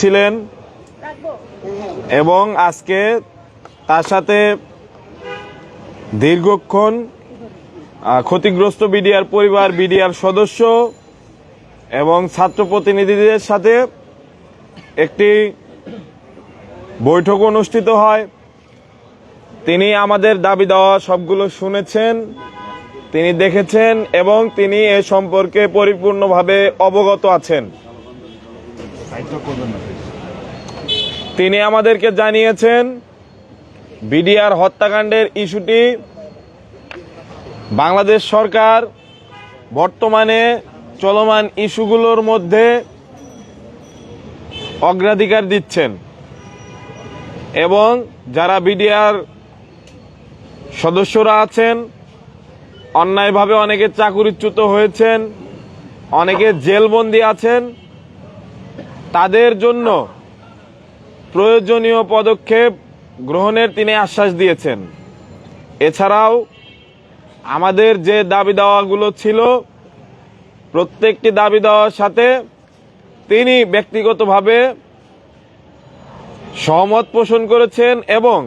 ছিলেন এবং আজকে তার সাথে দীর্ঘক্ষণ ক্ষতিগ্রস্ত বিডিআর পরিবার, বিডিআর সদস্য এবং ছাত্র প্রতিনিধিদের সাথে একটি বৈঠক অনুষ্ঠিত হয়। তিনি আমাদের দাবি দেওয়া সবগুলো শুনেছেন, তিনি দেখেছেন এবং তিনি এ সম্পর্কে পরিপূর্ণভাবে অবগত আছেন। তিনি আমাদেরকে জানিয়েছেন, বিডিআর হত্যাকাণ্ডের ইস্যুটি বাংলাদেশ সরকার বর্তমানে চলমান ইস্যুগুলোর মধ্যে অগ্রাধিকার দিচ্ছেন এবং যারা বিডিআর সদস্যরা আছেন, অন্যায়ভাবে অনেকে চাকুরিচ্যুত হয়েছেন, অনেকে জেলবন্দি আছেন তাদের জন্য প্রয়োজনীয় পদক্ষেপ গ্রহণের তিনি আশ্বাস দিয়েছেন। এছাড়াও আমাদের যে দাবি দাওয়াগুলো ছিল, প্রত্যেকটি দাবি দেওয়ার সাথে তিনি ব্যক্তিগতভাবে সহমত পোষণ করেছেন এবং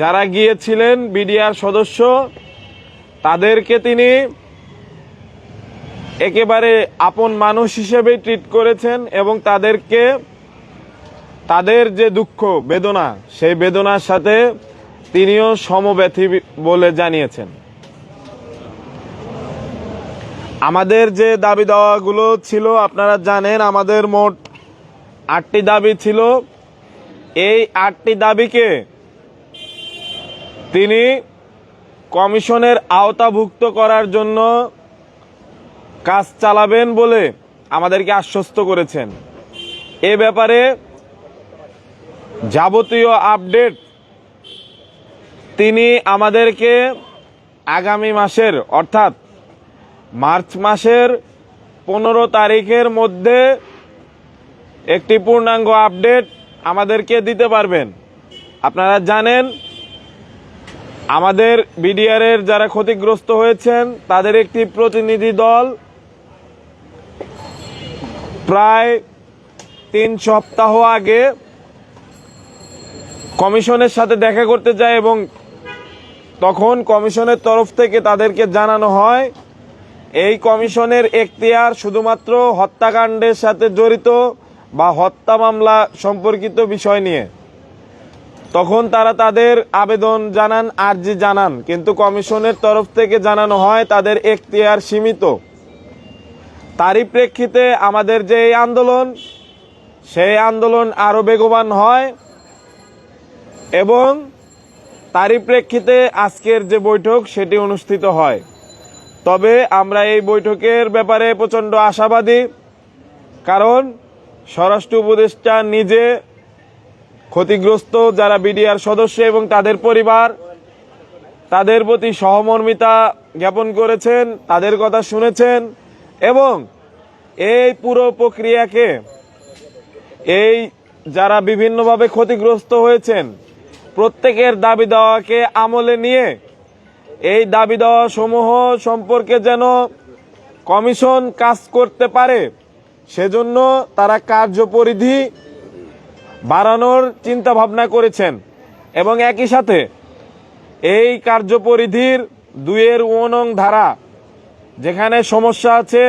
যারা গিয়েছিলেন বিডিআর সদস্য, তাদেরকে তিনি একেবারে আপন মানুষ হিসেবে ট্রিট করেছেন এবং তাদেরকে, তাদের যে দুঃখ, বেদনা, সেই বেদনার সাথে তিনিও সমব্যথী বলে জানিয়েছেন। আমাদের যে দাবি দাওয়াগুলো ছিল, আপনারা জানেন আমাদের মোট আটটি দাবি ছিল। এই আটটি দাবিকে তিনি কমিশনের আওতাভুক্ত করার জন্য কাজ চালাবেন বলে আমাদেরকে আশ্বস্ত করেছেন। এ ব্যাপারে যাবতীয় আপডেট তিনি আমাদেরকে আগামী মাসের, অর্থাৎ মার্চ মাসের পনেরো তারিখের মধ্যে একটি পূর্ণাঙ্গ আপডেট আমাদেরকে দিতে পারবেন। আপনারা জানেন, আমাদের বিডিআরের যারা ক্ষতিগ্রস্ত হয়েছেন, তাদের একটি প্রতিনিধি দল প্রায় তিন সপ্তাহ আগে কমিশনের সাথে দেখা করতে যায় এবং তখন কমিশনের তরফ থেকে তাদেরকে জানানো হয়, এই কমিশনের এখতিয়ার শুধুমাত্র হত্যাকাণ্ডের সাথে জড়িত বা হত্যা মামলা সম্পর্কিত বিষয় নিয়ে। তখন তারা তাদের আবেদন জানান, আর্জি জানান, কিন্তু কমিশনের তরফ থেকে জানানো হয় তাদের এখতিয়ার সীমিত। তারই প্রেক্ষিতে আমাদের যে এই আন্দোলন, সেই আন্দোলন আরও বেগবান হয় এবং তারই প্রেক্ষিতে আজকের যে বৈঠক সেটি অনুষ্ঠিত হয়। তবে আমরা এই বৈঠকের ব্যাপারে প্রচণ্ড আশাবাদী, কারণ স্বরাষ্ট্র উপদেষ্টা নিজে ক্ষতিগ্রস্ত যারা বিডিআর সদস্য এবং তাদের পরিবার, তাদের প্রতি সহমর্মিতা জ্ঞাপন করেছেন, তাদের কথা শুনেছেন এবং এই পুরো প্রক্রিয়াকে এই যারা বিভিন্নভাবে ক্ষতিগ্রস্ত হয়েছেন, প্রত্যেকের দাবি দেওয়াকে আমলে নিয়ে এই দাবি দেওয়া সমূহ সম্পর্কে যেন কমিশন কাজ করতে পারে, সেজন্য তারা কার্যপরিধি বাড়ানোর চিন্তা ভাবনা করেছেন। এবং একই সাথে এই কার্যপরিধির দুইয়ের ওনং ধারা যেখানে সমস্যা আছে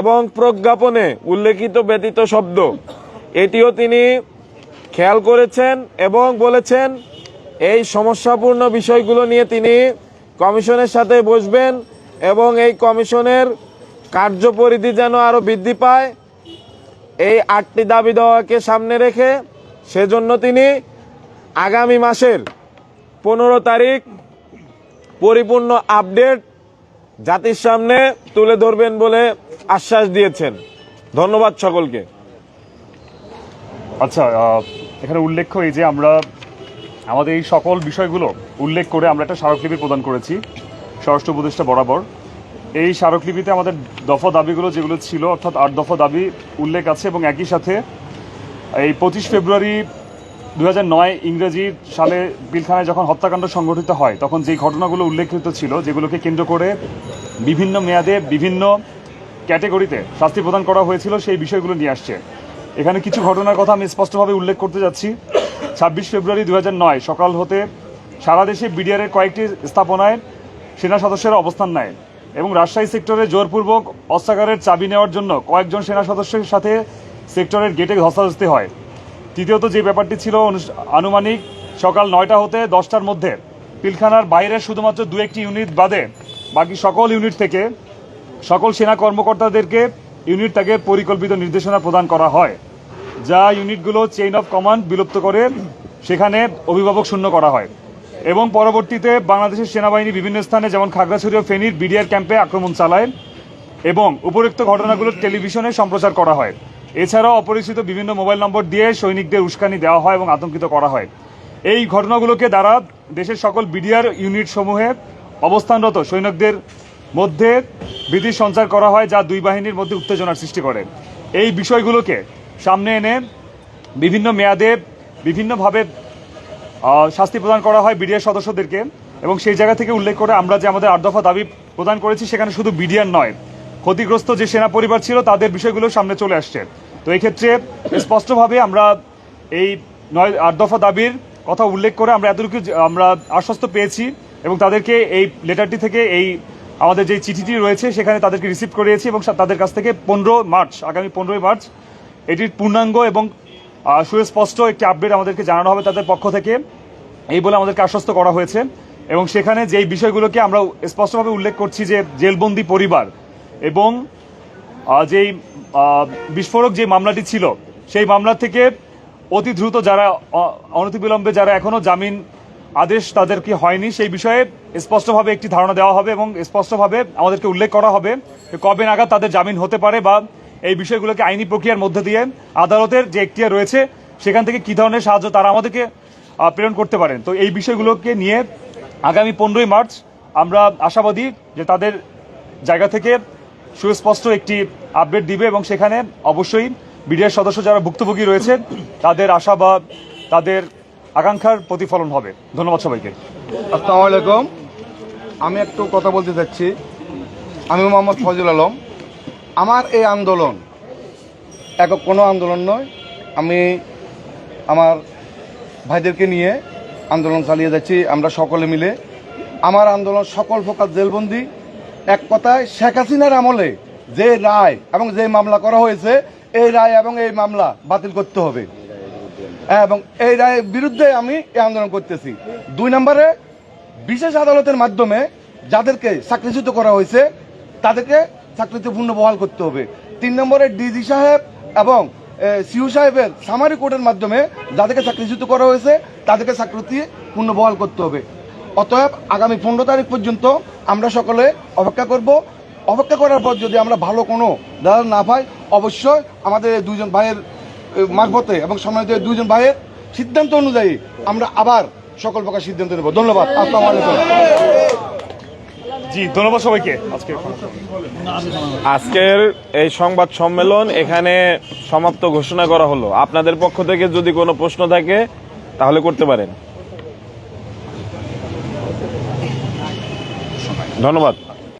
এবং প্রজ্ঞাপনে উল্লেখিত ব্যতীত শব্দ। এটিও তিনি খেয়াল করেছেন এবং বলেছেন, এই সমস্যাপূর্ণ বিষয়গুলো নিয়ে তিনি কমিশনের সাথে বসবেন এবং এই কমিশনের কার্যপরিধি যেন আরও বৃদ্ধি পায়। এই আটটি দাবি দেওয়াকে সামনে রেখে সেজন্য তিনি আগামী মাসের পনেরো তারিখ পরিপূর্ণ আপডেট জাতির সামনে তুলে ধরবেন বলে আশ্বাস দিয়েছেন। ধন্যবাদ সকলকে। আচ্ছা এখানে উল্লেখ্য এই যে আমরা, আমাদের এই সকল বিষয়গুলো উল্লেখ করে আমরা একটা স্মারকলিপি প্রদান করেছি, স্বরাষ্ট্র উপদেষ্টা বরাবর। এই স্মারকলিপিতে আমাদের দফা দাবিগুলো যেগুলো ছিল, অর্থাৎ আট দফা দাবি উল্লেখ আছে এবং একই সাথে এই পঁচিশ ফেব্রুয়ারি দু নয় ইংরেজি সালে পিলখানায় যখন হত্যাকাণ্ড সংঘটিত হয়, তখন যেই ঘটনাগুলো উল্লেখিত ছিল, যেগুলোকে কেন্দ্র করে বিভিন্ন মেয়াদে বিভিন্ন ক্যাটেগরিতে শাস্তি প্রদান করা হয়েছিল, সেই বিষয়গুলো নিয়ে আসছে। এখানে কিছু ঘটনার কথা আমি স্পষ্টভাবে উল্লেখ করতে যাচ্ছি। ছাব্বিশ ফেব্রুয়ারি দু সকাল হতে সারা দেশে বিডিআরের কয়েকটি স্থাপনায় সেনা সদস্যরা অবস্থান নেয় এবং রাজশাহী সেক্টরে জোরপূর্বক অস্ত্রাগারের চাবি নেওয়ার জন্য কয়েকজন সেনা সদস্যের সাথে সেক্টরের গেটে ধস্তাধস্তি হয়। তৃতীয়ত যে ব্যাপারটি ছিল আনুমানিক সকাল নয়টা হতে দশটার মধ্যে, পিলখানার বাইরে শুধুমাত্র দু একটি ইউনিট বাদে বাকি সকল ইউনিট থেকে সকল সেনা কর্মকর্তাদেরকে ইউনিট তাকে পরিকল্পিত নির্দেশনা প্রদান করা হয়। যা ইউনিটগুলো চেইন অফ কমান্ড বিলুপ্ত করে সেখানে অভিভাবক শূন্য করা হয় এবং পরবর্তীতে বাংলাদেশের সেনাবাহিনী বিভিন্ন স্থানে যেমন খাগড়াছড়ি ও ফেনীর বিডিআর ক্যাম্পে আক্রমণ চালায় এবং উপরোক্ত ঘটনাগুলো টেলিভিশনে সম্প্রচার করা হয়। এছাড়াও অপরিচিত বিভিন্ন মোবাইল নম্বর দিয়ে সৈনিকদের উস্কানি দেওয়া হয় এবং আতঙ্কিত করা হয়। এই ঘটনাগুলোকে দ্বারা দেশের সকল বিডিআর ইউনিট সমূহে অবস্থানরত সৈনিকদের মধ্যে ভীতি সঞ্চার করা হয়, যা দুই বাহিনীর মধ্যে উত্তেজনার সৃষ্টি করে। এই বিষয়গুলোকে সামনে এনে বিভিন্ন মেয়াদে বিভিন্নভাবে শাস্তি প্রদান করা হয় বিডিআর সদস্যদেরকে এবং সেই জায়গা থেকে উল্লেখ করে আমরা যে আমাদের আট দফা দাবি প্রদান করেছি, সেখানে শুধু বিডিআর নয় ক্ষতিগ্রস্ত যে সেনা পরিবার ছিল, তাদের বিষয়গুলো সামনে চলে আসছে। তো এই ক্ষেত্রে স্পষ্টভাবে আমরা এই নয়, আট দফা দাবির কথা উল্লেখ করে আমরা এতটুকু আমরা আশ্বস্ত পেয়েছি এবং তাদেরকে এই লেটারটি থেকে এই আমাদের যে চিঠিটি রয়েছে, সেখানে তাদেরকে রিসিভ করিয়েছি এবং তাদের কাছ থেকে পনেরো মার্চ, আগামী পনেরোই মার্চ, এটির পূর্ণাঙ্গ এবং সুস্পষ্ট একটি আপডেট আমাদেরকে জানানো হবে তাদের পক্ষ থেকে। এই বলে আমাদেরকে আশ্বস্ত করা হয়েছে এবং সেখানে যেই বিষয়গুলোকে আমরা স্পষ্টভাবে উল্লেখ করছি যে জেলবন্দি পরিবার এবং যেই বিস্ফোরক যে মামলাটি ছিল, সেই মামলা থেকে অতি দ্রুত যারা অনতিবিলম্বে যারা এখনও জামিন আদেশ তাদেরকে হয়নি, সেই বিষয়ে স্পষ্টভাবে একটি ধারণা দেওয়া হবে এবং স্পষ্টভাবে আমাদেরকে উল্লেখ করা হবে কবে নাগাদ তাদের জামিন হতে পারে বা এই বিষয়গুলোকে আইনি প্রক্রিয়ার মধ্যে দিয়ে আদালতের যে এখতিয়ার রয়েছে, সেখান থেকে কি ধরনের সাহায্য তারা আমাদেরকে প্রেরণ করতে পারেন। তো এই বিষয়গুলোকে নিয়ে আগামী পনেরোই মার্চ আমরা আশাবাদী যে তাদের জায়গা থেকে সুস্পষ্ট একটি আপডেট দিবে এবং সেখানে অবশ্যই বিডিআর সদস্য যারা ভুক্তভোগী রয়েছে তাদের আশা বা তাদের আকাঙ্ক্ষার প্রতিফলন হবে। ধন্যবাদ সবাইকে। আসসালামু আলাইকুম। আমি একটু কথা বলতে চাচ্ছি। আমি মোহাম্মদ ফজল আলম। আমার এই আন্দোলন একক কোনো আন্দোলন নয়। আমি আমার ভাইদেরকে নিয়ে আন্দোলন চালিয়ে যাচ্ছি। আমরা সকলে মিলে। আমার আন্দোলন সকল প্রকার জেলবন্দি এক কথায় শেখ হাসিনার আমলে যে রায় এবং যে মামলা করা হয়েছে এই রায় এবং এই মামলা বাতিল করতে হবে। হ্যাঁ, এবং এই রায়ের বিরুদ্ধে আমি এই আন্দোলন করতেছি। দুই নম্বরে বিশেষ আদালতের মাধ্যমে যাদেরকে চাকরিচ্যুত করা হয়েছে তাদেরকে চাকরিতে পূর্ণ বহাল করতে হবে। তিন নম্বরে ডিজি সাহেব এবং সিউ সাহেবের সামারি কোর্টের মাধ্যমে যাদেরকে চাকরিচ্যুত করা হয়েছে তাদেরকে চাকরিতে পূর্ণ বহাল করতে হবে। অতএব আগামী পনেরো তারিখ পর্যন্ত আমরা সকলে অপেক্ষা করব। অপেক্ষা করার পর যদি আমরা ভালো কোনো দাদা না পাই, অবশ্যই আমাদের এই দুইজন ভাইয়ের মারফতে এবং এই দুইজন ভাইয়ের সিদ্ধান্ত অনুযায়ী আমরা আবার সকল প্রকার সিদ্ধান্ত নেব। ধন্যবাদ। আসসালামু জি, ধন্যবাদ সবাইকে। আজকে আজকের এই সংবাদ সম্মেলন এখানে সমাপ্ত ঘোষণা করা হলো। আপনাদের পক্ষ থেকে যদি কোনো প্রশ্ন থাকে, তাহলে করতে পারেন। ধন্যবাদ।